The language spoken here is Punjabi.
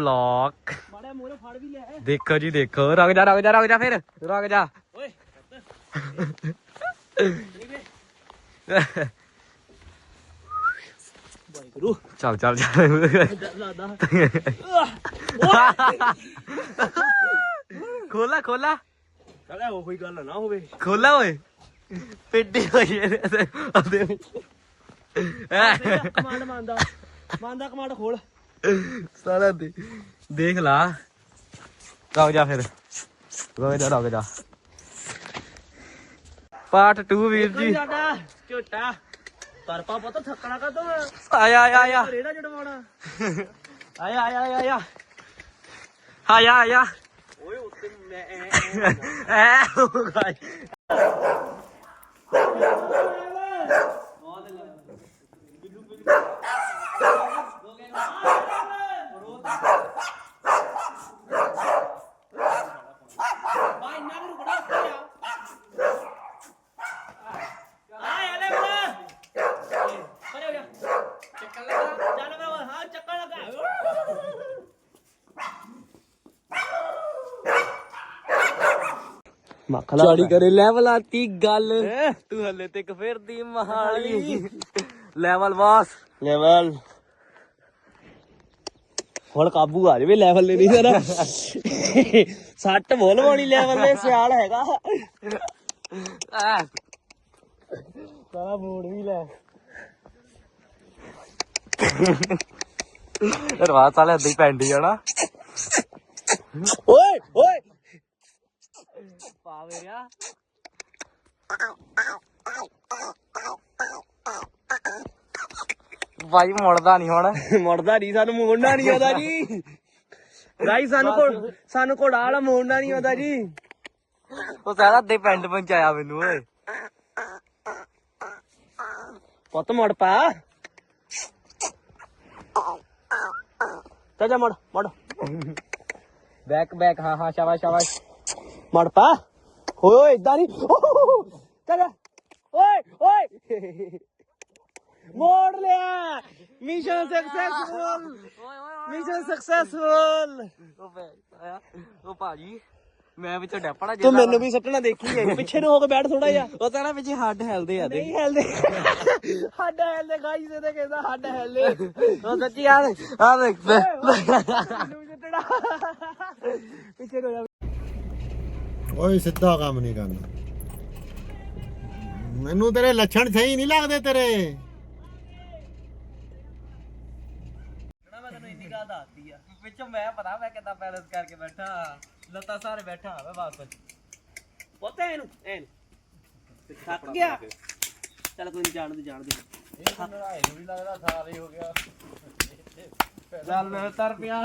ਬਲੌਕ ਮਾੜਾ ਮੂਰੇ ਫੜ ਵੀ ਲਿਆ ਦੇਖੋ ਜੀ ਦੇਖੋ। ਰੁਕ ਜਾ ਰੁਕ ਜਾ ਰੁਕ ਜਾ ਫਿਰ। ਰੁਕ ਜਾ। ਓਏ ਵਾਹਿਗੁਰੂ। ਚੱਲ ਚੱਲ ਚੱਲ। ਦਾਦਾ ਖੋਲਾ ਖੋਲਾ। ਕਹਦਾ ਉਹ ਕੋਈ ਗੱਲ ਨਾ ਹੋਵੇ। ਖੋਲਾ ਓਏ। ਪਿੱਡੀ ਹੋਈ ਇਹਦੇ ਵਿੱਚ ਕਮਾਂਡ ਮੰਨਦਾ। ਮੰਨਦਾ ਕਮਾਂਡ ਖੋਲ। ਸਾਰਾ ਦੇ ਦੇਖ ਲਾ। ਰੁਕ ਜਾ ਫਿਰ। ਰੁਕ ਜਾ ਰੁਕ ਜਾ। ਪਾਰਟ 2 ਵੀਰ ਜੀ। ਦਾਦਾ ਝੋਟਾ। ਕਰਪਾ ਪਤਾ ਥੱਕਣਾ ਕਦੋਂ ਆਇਆ ਆਇਆ ਆਇਆ। ਰੇੜਾ ਜੜਵਾਣਾ ਆਇਆ ਆਇਆ ਆਇਆ ਆਇਆ। ਆਇਆ ਆਇਆ। ਓਏ ਉੱਤੇ ਮੈਂ ਐ- ਐ- ਹੋ ਗਾਈ ਬਾਈ ਇੰਨਾ ਕੁ ਰੁਕਣਾ ਉੱਤੇ ਆ ਆ ਇਹਲੇ ਬਣਾ ਪਰੇ ਹੋ ਜਾ ਚੱਕਣ ਲੱਗਾ ਚੱਲ ਮੈਂ ਹਾਂ ਚੱਕਣ ਲੱਗਾ ਮੱਖਲਾ ਚਾੜੀ ਕਰੇ ਲੈਵਲ ਆਤੀ ਗੱਲ। ਤੂੰ ਹਲੇ ਤੱਕ ਫਿਰਦੀ ਮਹਾਲੀ। ਲੈਵਲ ਵਾਸ। ਲੈਵਲ ਹੁਣ ਕਾਬੂ ਆ ਜਾਵੇ ਲੈਵਲ ਲੈ ਨਹੀਂ ਜਰਾ। ਸੱਟ ਬੋਲ ਵਾਲੀ ਲੈਵਲ ਦੇ ਸਿਆਲ ਹੈਗਾ। ਸਾਰਾ ਮੂਡ ਵੀ ਲੈ। ਰਵਾ ਸਾਲੇ ਅੱਧੀ ਪੈਂਦੀ ਜਾਣਾ ਓਏ ਓਏ ਪਾ ਮੇਰਿਆ ਭਾਈ ਮੁੜਦਾ ਨਹੀਂ ਹੁਣ। ਮੁੜਦਾ ਨਹੀਂ ਸਾਨੂੰ ਮੋੜਨਾ ਨਹੀਂ ਆਉਂਦਾ ਜੀ। ਗਾਈ ਸਾਨੂੰ ਕੋ ਸਾਨੂੰ ਘੋੜਾ ਵਾਲਾ ਮੋੜਨਾ ਨਹੀਂ ਆਉਂਦਾ ਜੀ। ਉਹ ਸਾਰਾ ਅੱਧੇ ਪਿੰਡ ਪਹੁੰਚਾਇਆ ਮੈਨੂੰ ਓਏ। ਪੁੱਤ ਮੁੜ ਪਾ। ਜਾ ਮੁੜ ਮੁੜ। ਬੈਕ ਬੈਕ ਹਾਂ ਹਾਂ ਸ਼ਾਬਾਸ਼ ਸ਼ਾਬਾਸ਼। ਮੁੜ ਪਾ। ਓਏ ਓਏ ਇਦਾਂ ਨਹੀਂ ਚੱਲ ਜਾ। ਓਏ ਓਏ। ਮੋੜ ਲਿਆ। ਮਿਸ਼ਨ ਸਕਸੈਸਫੁਲ ਮਿਸ਼ਨ ਸਕਸੈਸਫੁਲ ਉਹ ਭਾਜੀ ਮੈਂ ਵਿੱਚੋਂ ਡੱਪਣਾ ਤੂੰ ਮੈਨੂੰ ਵੀ ਸੱਟਣਾ ਦੇਖੀ ਹੈ ਪਿੱਛੇ ਨੂੰ ਹੋ ਕੇ ਬੈਠ ਥੋੜਾ ਜਿਹਾ। ਉਹ ਤਾਂ ਨਾ ਵਿੱਚ ਹੱਡ ਹਿਲਦੇ ਆ ਨਹੀਂ ਹਿਲਦੇ। ਹੱਡ ਹਿਲਦੇ ਗਾਈਸ ਇਹਦੇ ਕਹਿੰਦਾ ਹੱਡ ਹਿਲਦੇ। ਉਹ ਸੱਚੀ ਆ ਦੇਖ ਆ ਦੇਖ। ਮੈਨੂੰ ਵੀ ਸੱਟਣਾ। ਪਿੱਛੇ ਨੂੰ ਹੋ ਓਏ ਸਿੱਧਾ ਕੰਮ ਨਹੀਂ ਕਰਨਾ। ਮੈਨੂੰ ਤੇਰੇ ਲੱਛਣ ਸਹੀ ਨਹੀਂ ਲੱਗਦੇ ਤੇਰੇ। ਨਾ ਮੈਂ ਤੈਨੂੰ ਇੰਨੀ ਗੱਲ ਦੱਸਦੀ ਆ। ਵਿੱਚੋਂ ਮੈਂ ਪਤਾ ਮੈਂ ਕਿੱਦਾਂ ਬੈਲੈਂਸ ਕਰਕੇ ਬੈਠਾ। ਲੱਤਾਂ ਸਾਰੇ ਬੈਠਾ ਮੈਂ ਬਸ ਪਤਾ ਇਹਨੂੰ ਐਨ ਥੱਕ ਗਿਆ। ਚੱਲ ਕੋਈ ਨਹੀਂ ਜਾਣ ਦੇ ਜਾਣ ਦੇ। ਚੱਲ ਮੈਂ ਤਰ ਪਿਆ।